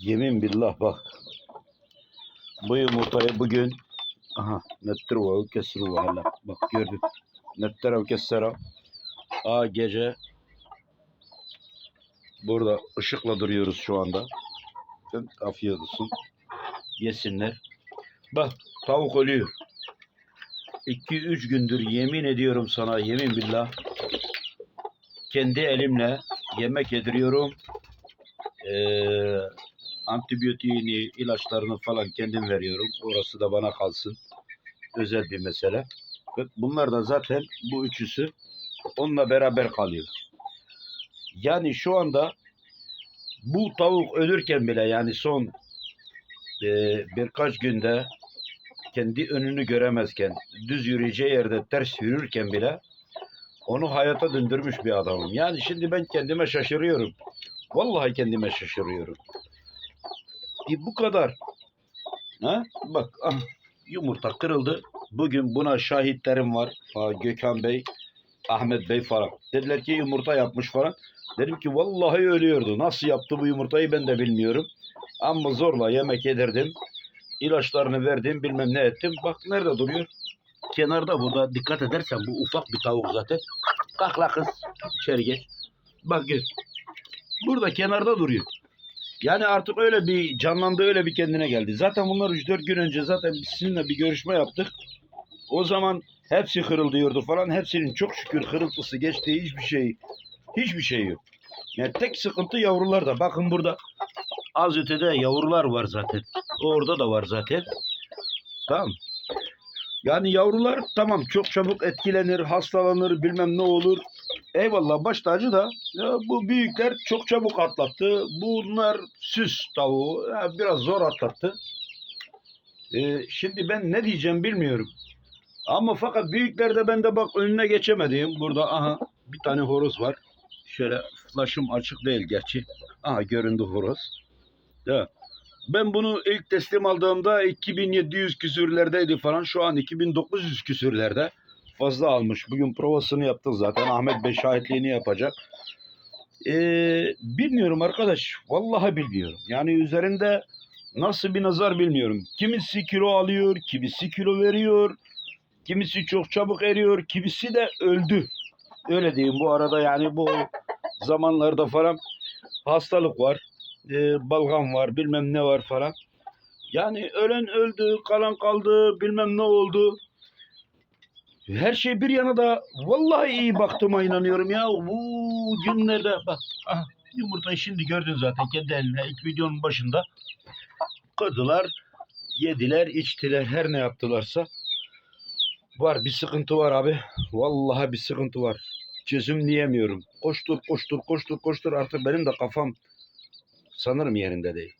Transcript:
Yemin billah bak. Bu yumurtayı bugün aha nettiru ve kesiru hala. Bak gördün. Nettera ve kessera. Aa gece burada ışıkla duruyoruz şu anda. Afiyet olsun. Yesinler. Bak tavuk ölüyor. 2-3 gündür yemin ediyorum sana yemin billah kendi elimle yemek yediriyorum. Ee, antibiyotiğini, ilaçlarını falan kendim veriyorum. Orası da bana kalsın. Özel bir mesele. Bunlar da zaten bu üçüsü onunla beraber kalıyor. Yani şu anda bu tavuk ölürken bile yani son e, birkaç günde kendi önünü göremezken düz yürüyeceği yerde ters yürürken bile onu hayata döndürmüş bir adamım. Yani şimdi ben kendime şaşırıyorum. Vallahi kendime şaşırıyorum. E bu kadar. Ha? Bak ah, yumurta kırıldı. Bugün buna şahitlerim var. Ha, Gökhan Bey, Ahmet Bey falan. Dediler ki yumurta yapmış falan. Dedim ki vallahi ölüyordu. Nasıl yaptı bu yumurtayı ben de bilmiyorum. Ama zorla yemek yedirdim. İlaçlarını verdim bilmem ne ettim. Bak nerede duruyor? Kenarda burada dikkat edersen bu ufak bir tavuk zaten. Kalk la kız. İçeri geç. Bak gör. Burada kenarda duruyor. Yani artık öyle bir canlandı öyle bir kendine geldi. Zaten bunlar 3-4 gün önce zaten biz sizinle bir görüşme yaptık. O zaman hepsi kırıldıyordu falan. Hepsinin çok şükür kırıltısı geçti. Hiçbir şey hiçbir şey yok. Yani tek sıkıntı yavrularda. Bakın burada az ötede yavrular var zaten. Orada da var zaten. Tamam. Yani yavrular tamam çok çabuk etkilenir, hastalanır, bilmem ne olur. Eyvallah baş tacı da ya bu büyükler çok çabuk atlattı. Bunlar süs tavuğu ya biraz zor atlattı. Ee, şimdi ben ne diyeceğim bilmiyorum. Ama fakat büyüklerde ben de bak önüne geçemedim. Burada aha bir tane horoz var. Şöyle flash'ım açık değil gerçi. Aha göründü horoz. Ya. Ben bunu ilk teslim aldığımda 2700 küsürlerdeydi falan. Şu an 2900 küsürlerde. Fazla almış. Bugün provasını yaptık zaten. Ahmet Bey şahitliğini yapacak. Ee, bilmiyorum arkadaş. Vallahi bilmiyorum. Yani üzerinde nasıl bir nazar bilmiyorum. Kimisi kilo alıyor, kimisi kilo veriyor. Kimisi çok çabuk eriyor, kimisi de öldü. Öyle diyeyim bu arada yani bu zamanlarda falan hastalık var e, balgam var bilmem ne var falan. Yani ölen öldü, kalan kaldı, bilmem ne oldu. Her şey bir yana da vallahi iyi baktığıma inanıyorum ya. Bu günlerde bak ah, yumurtayı şimdi gördün zaten kendi eline ilk videonun başında. Kırdılar, yediler, içtiler, her ne yaptılarsa. Var bir sıkıntı var abi. Vallahi bir sıkıntı var. Çözümleyemiyorum. Koştur, koştur, koştur, koştur. Artık benim de kafam sanırım yerinde değil.